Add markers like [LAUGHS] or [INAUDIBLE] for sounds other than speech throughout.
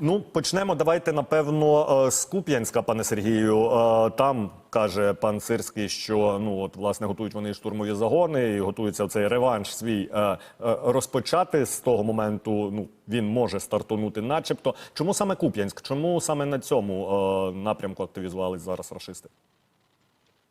Ну, почнемо. Давайте напевно е, з Куп'янська, пане Сергію. Е, Там каже пан Сирський, що ну от власне готують вони штурмові загони, і готується цей реванш свій е, розпочати з того моменту. Ну він може стартонути, начебто. Чому саме Куп'янськ? Чому саме на цьому напрямку активізувались зараз рашисти?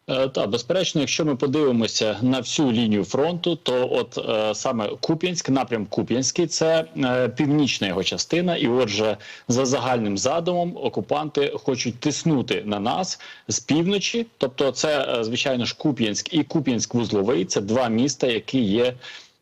Е, Так, безперечно, якщо ми подивимося на всю лінію фронту, то от е, саме Куп'янськ, напрям Куп'янський, це е, північна його частина, і отже, за загальним задумом, окупанти хочуть тиснути на нас з півночі. Тобто, це е, звичайно ж Куп'янськ і Куп'янськ-Вузловий. Це два міста, які є.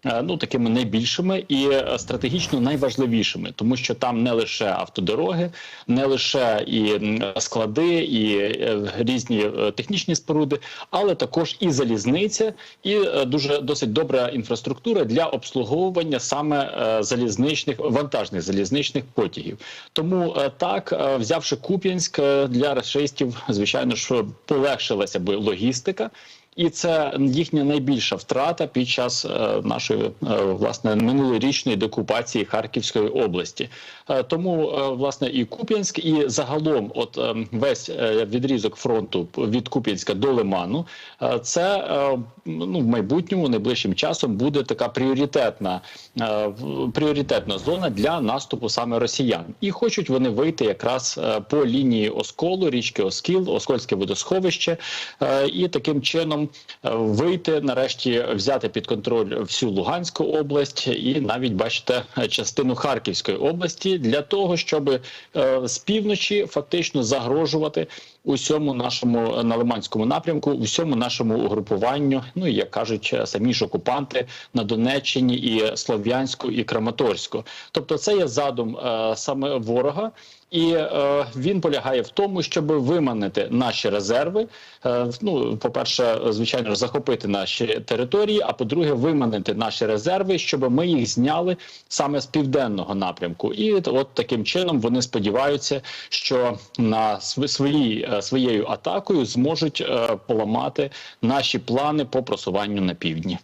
Е, Ну, такими найбільшими і е, стратегічно найважливішими, тому що там не лише автодороги, не лише і склади, і е, різні технічні споруди, але також і залізниця, і дуже досить добра інфраструктура для обслуговування саме залізничних вантажних залізничних потягів. Тому так, взявши Куп'янськ для расистів, звичайно ж полегшилася би логістика. І це їхня найбільша втрата під час е, нашої е, власне минулорічної деокупації Харківської області. Е, тому власне і Куп'янськ, і загалом, от весь відрізок фронту від Куп'янська до Лиману, це ну в майбутньому найближчим часом буде така пріоритетна пріоритетна зона для наступу саме росіян. І хочуть вони вийти якраз по лінії осколу, річки Оскіл, Оскольське водосховище, і таким чином е, вийти нарешті взяти під контроль всю Луганську область і навіть бачите частину Харківської області для того, щоб е, з півночі фактично загрожувати усьому нашому е, на Лиманському напрямку, усьому нашому угрупуванню. Ну і як кажуть е, самі ж окупанти на Донеччині і Слов'янську і Краматорську. Тобто, це є задум е, саме ворога. І е, він полягає в тому, щоб виманити наші резерви. Е, ну, по-перше, звичайно, ж, захопити наші території. А по-друге, виманити наші резерви, щоб ми їх зняли саме з південного напрямку. І от таким чином вони сподіваються, що на св- свої, е, своєю атакою зможуть е, поламати наші плани по просуванню на півдні.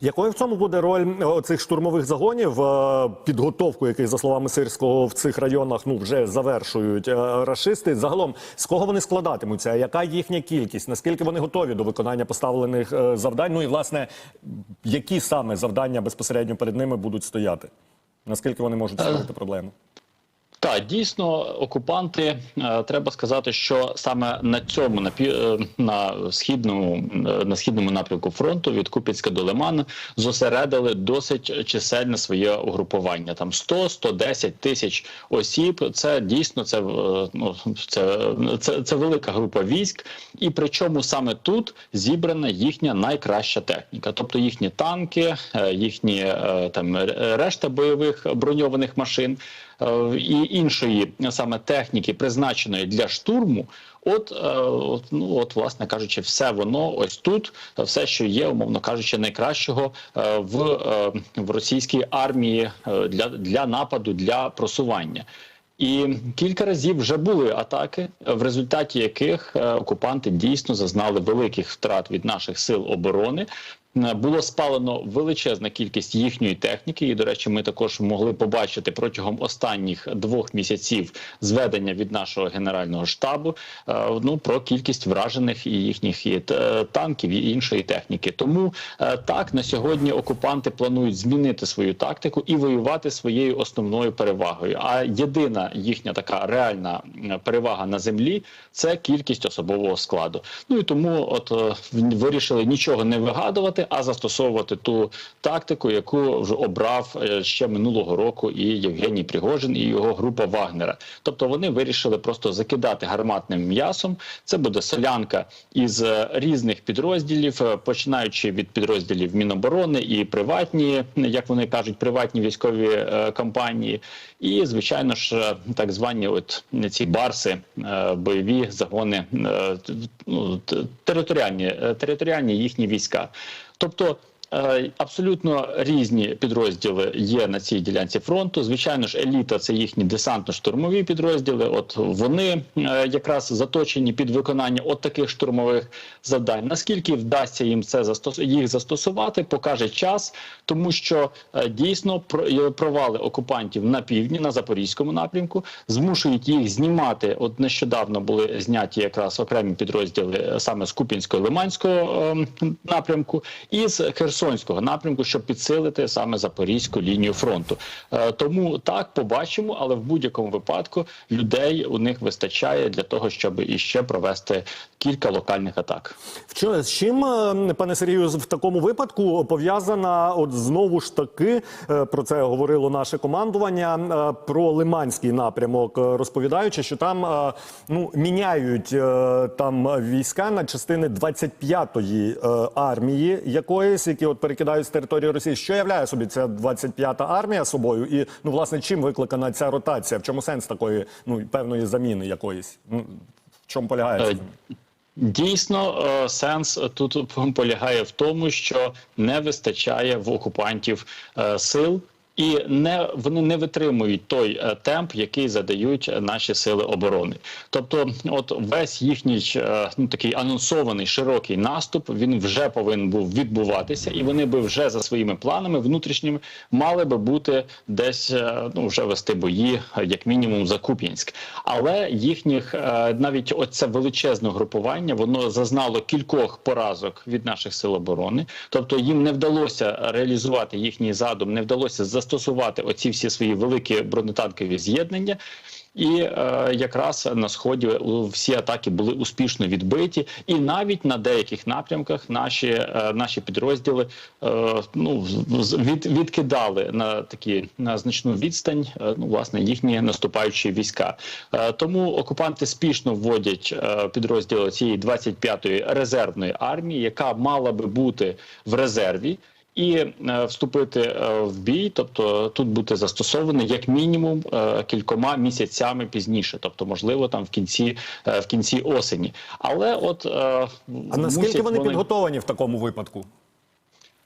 Якою в цьому буде роль е, цих штурмових загонів? е, Підготовку, яких, за словами Сирського, в цих районах ну вже завершують е, рашисти. Загалом з кого вони складатимуться? Яка їхня кількість? Наскільки вони готові до виконання поставлених е, завдань? Ну і власне, які саме завдання безпосередньо перед ними будуть стояти? Наскільки вони можуть створити проблему? Так, дійсно, окупанти е, треба сказати, що саме на цьому на е, на східному е, на східному напрямку фронту від Куп'янська до Лимана зосередили досить чисельне своє угрупування. Там 100-110 тисяч осіб. Це дійсно це ну це, це, це велика група військ, і причому саме тут зібрана їхня найкраща техніка, тобто їхні танки, їхні там решта бойових броньованих машин і іншої саме техніки, призначеної для штурму. От, е, от, ну от, власне кажучи, все воно ось тут, е, все, що є, умовно кажучи, найкращого е, в, е, в російській армії е, для, для нападу, для просування. І кілька разів вже були атаки, в результаті яких е, окупанти дійсно зазнали великих втрат від наших сил оборони. Е, Було спалено величезна кількість їхньої техніки, і до речі, ми також могли побачити протягом останніх двох місяців зведення від нашого генерального штабу е, ну про кількість вражених і їхніх е, танків і іншої техніки. Тому так на сьогодні окупанти планують змінити свою тактику і воювати своєю основною перевагою. А єдина їхня така реальна перевага на землі це кількість особового складу. Ну і тому, от вирішили нічого не вигадувати, а застосовувати ту тактику, яку вже обрав е, ще минулого року і Євгеній Пригожин, і його група Вагнера. Тобто вони вирішили просто закидати гарматним м'ясом. Це буде солянка із е, різних підрозділів, е, починаючи від підрозділів Міноборони і приватні, як вони кажуть, приватні військові компанії, і звичайно ж так звані от ці барси, бойові загони, ну, територіальні, територіальні їхні війська. Тобто Абсолютно різні підрозділи є на цій ділянці фронту. Звичайно ж, еліта це їхні десантно-штурмові підрозділи. От вони е, якраз заточені під виконання от таких штурмових завдань. Наскільки вдасться їм це застос... їх застосувати, покаже час, тому що е, дійсно про- провали окупантів на півдні, на запорізькому напрямку, змушують їх знімати. От нещодавно були зняті якраз окремі підрозділи е, саме з Куп'янського Лиманського ем, напрямку і з Херсонського напрямку, щоб підсилити саме запорізьку лінію фронту. Е, Тому так побачимо, але в будь-якому випадку людей у них вистачає для того, щоб іще провести кілька локальних атак. В чо- з чим, е, пане Сергію, в такому випадку пов'язана, от знову ж таки, е, про це говорило наше командування, про Лиманський напрямок, розповідаючи, що там ну, міняють там війська на частини 25-ї е, армії якоїсь, які от перекидають з території Росії. Що являє собі ця 25-та армія собою? І, ну, власне, чим викликана ця ротація? В чому сенс такої ну, певної заміни якоїсь? Ну, в чому полягає? Е, Дійсно, е, сенс тут [LAUGHS] полягає в тому, що не вистачає в окупантів е, сил. І не вони не витримують той е, темп, який задають наші сили оборони. Тобто, от весь їхній е, ну такий анонсований широкий наступ він вже повинен був відбуватися, і вони би вже за своїми планами внутрішніми мали би бути десь е, ну вже вести бої, е, як мінімум, за Куп'янськ. Але їхніх е, навіть оце величезне групування воно зазнало кількох поразок від наших сил оборони. Тобто їм не вдалося реалізувати їхній задум, не вдалося застосувати оці всі свої великі бронетанкові з'єднання. І е, якраз на сході всі атаки були успішно відбиті, і навіть на деяких напрямках наші, е, наші підрозділи е, ну від, відкидали на такі на значну відстань е, ну власне їхні наступаючі війська. Е, тому окупанти спішно вводять е, підрозділи цієї 25-ї резервної армії, яка мала би бути в резерві і е, вступити е, в бій, тобто тут бути застосований як мінімум е, кількома місяцями пізніше, тобто можливо там в кінці в кінці осені. Але от А наскільки вони, вони підготовані в такому випадку?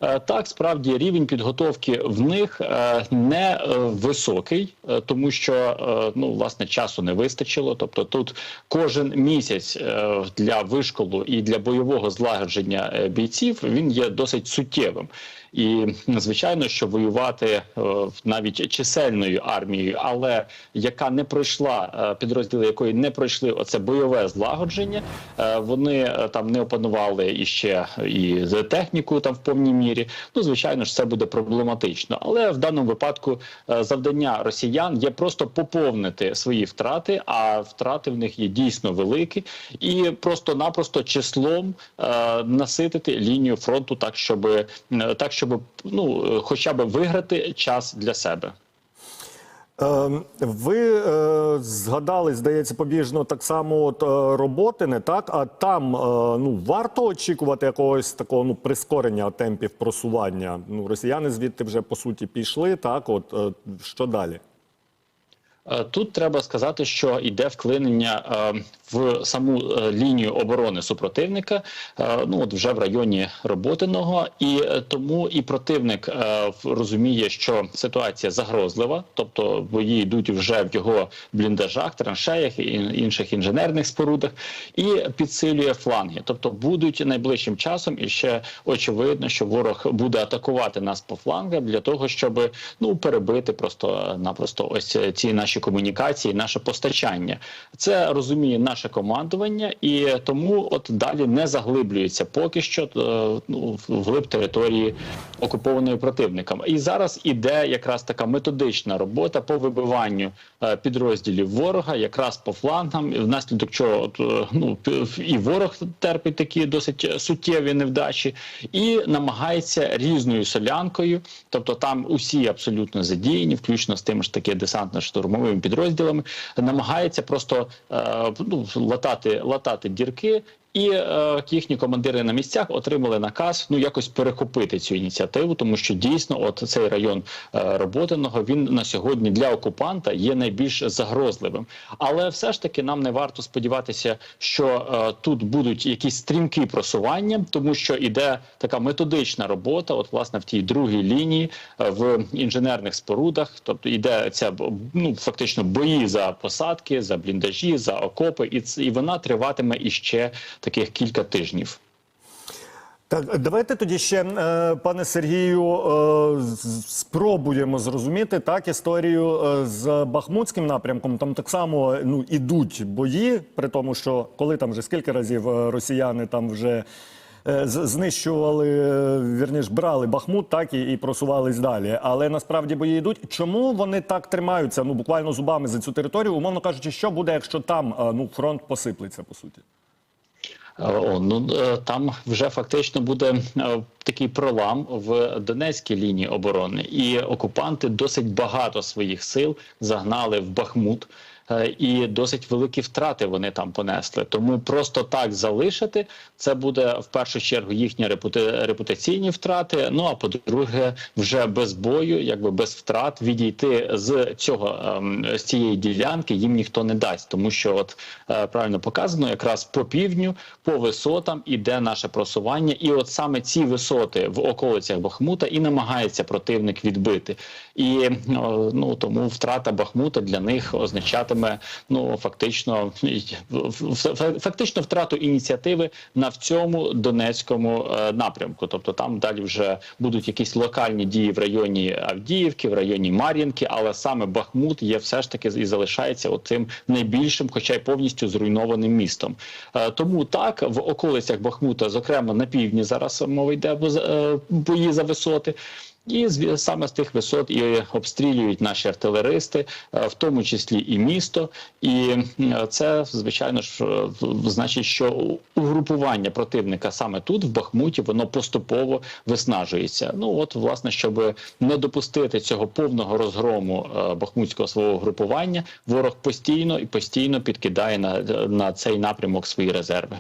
Е, Так, справді рівень підготовки в них е, не е, високий, тому що ну власне часу не вистачило. Тобто, тут кожен місяць для вишколу і для бойового злагодження бійців він є досить суттєвим. І звичайно, що воювати навіть чисельною армією, але яка не пройшла підрозділи, якої не пройшли оце бойове злагодження, вони там не опанували іще і техніку там в повній мірі. Ну звичайно ж, це буде проблематично. Але в даному випадку е, завдання росіян є просто поповнити свої втрати, а втрати в них є дійсно великі, і просто-напросто числом е, наситити лінію фронту так, щоб е, так, щоб ну е, хоча б виграти час для себе. Е, ви е, згадали, здається, побіжно так само от, е, роботи, не так? А там е, ну, варто очікувати якогось такого ну, прискорення темпів просування. Ну, росіяни звідти вже по суті пішли. Так, от що далі? Е, Тут треба сказати, що йде вклинення е, в саму е, лінію оборони супротивника. Ну от вже в районі роботиного, і тому і противник розуміє, що ситуація загрозлива, тобто бої йдуть вже в його бліндажах, траншеях і інших інженерних спорудах, і підсилює фланги. Тобто будуть найближчим часом, і ще очевидно, що ворог буде атакувати нас по флангам для того, щоб ну перебити просто напросто ось ці наші комунікації, наше постачання. Це розуміє наше командування, і тому от далі не заглиблюється поки що е, ну, вглиб території окупованої противниками. І зараз іде якраз така методична робота по вибиванню е, підрозділів ворога, якраз по флангам, внаслідок чого е, ну і ворог терпить такі досить суттєві невдачі, і намагається різною солянкою, тобто там усі абсолютно задіяні, включно з тими ж таки десантно-штурмовими підрозділами, намагається просто е, ну, латати, латати дірки І е, їхні командири на місцях отримали наказ ну якось перехопити цю ініціативу, тому що дійсно, от цей район е, Роботиного він на сьогодні для окупанта є найбільш загрозливим. Але все ж таки нам не варто сподіватися, що е, тут будуть якісь стрімкі просування, тому що іде така методична робота. От власне в тій другій лінії е, в інженерних спорудах, тобто йде ця ну фактично бої за посадки, за бліндажі, за окопи, і і вона триватиме іще таких кілька тижнів. Так, давайте тоді ще, е, пане Сергію, е, спробуємо зрозуміти так історію е, з Бахмутським напрямком. Там так само ну ідуть бої, при тому, що коли там вже скільки разів росіяни там вже. Знищували, вірніш, брали Бахмут, так і, і просувались далі. Але насправді бої йдуть. Чому вони так тримаються? Ну буквально зубами за цю територію, умовно кажучи, що буде, якщо там ну фронт посиплеться по суті? О, ну е, там вже фактично буде е, такий пролам в Донецькій лінії оборони, і окупанти досить багато своїх сил загнали в Бахмут. Е, І досить великі втрати вони там понесли. Тому просто так залишити це буде в першу чергу їхні репута- репутаційні втрати. Ну а по-друге, вже без бою, якби без втрат, відійти з цього ем, з цієї ділянки їм ніхто не дасть, тому що от е, правильно показано, якраз по півдню, по висотам іде наше просування, і от саме ці висоти в околицях Бахмута і намагається противник відбити. І ну тому втрата Бахмута для них означатиме ну фактично фактично втрату ініціативи на в цьому Донецькому е, напрямку. Тобто там далі вже будуть якісь локальні дії в районі Авдіївки, в районі Мар'їнки, але саме Бахмут є все ж таки і залишається тим найбільшим, хоча й повністю зруйнованим містом. Е, Тому так в околицях Бахмута, зокрема на півдні, зараз мова йде е, бої за висоти. І саме з тих висот і обстрілюють наші артилеристи, е, в тому числі і місто. І е, це звичайно ж е, значить, що угрупування противника саме тут, в Бахмуті, воно поступово виснажується. Ну от, власне, щоб не допустити цього повного розгрому е, бахмутського свого групування, ворог постійно і постійно підкидає на, на цей напрямок свої резерви.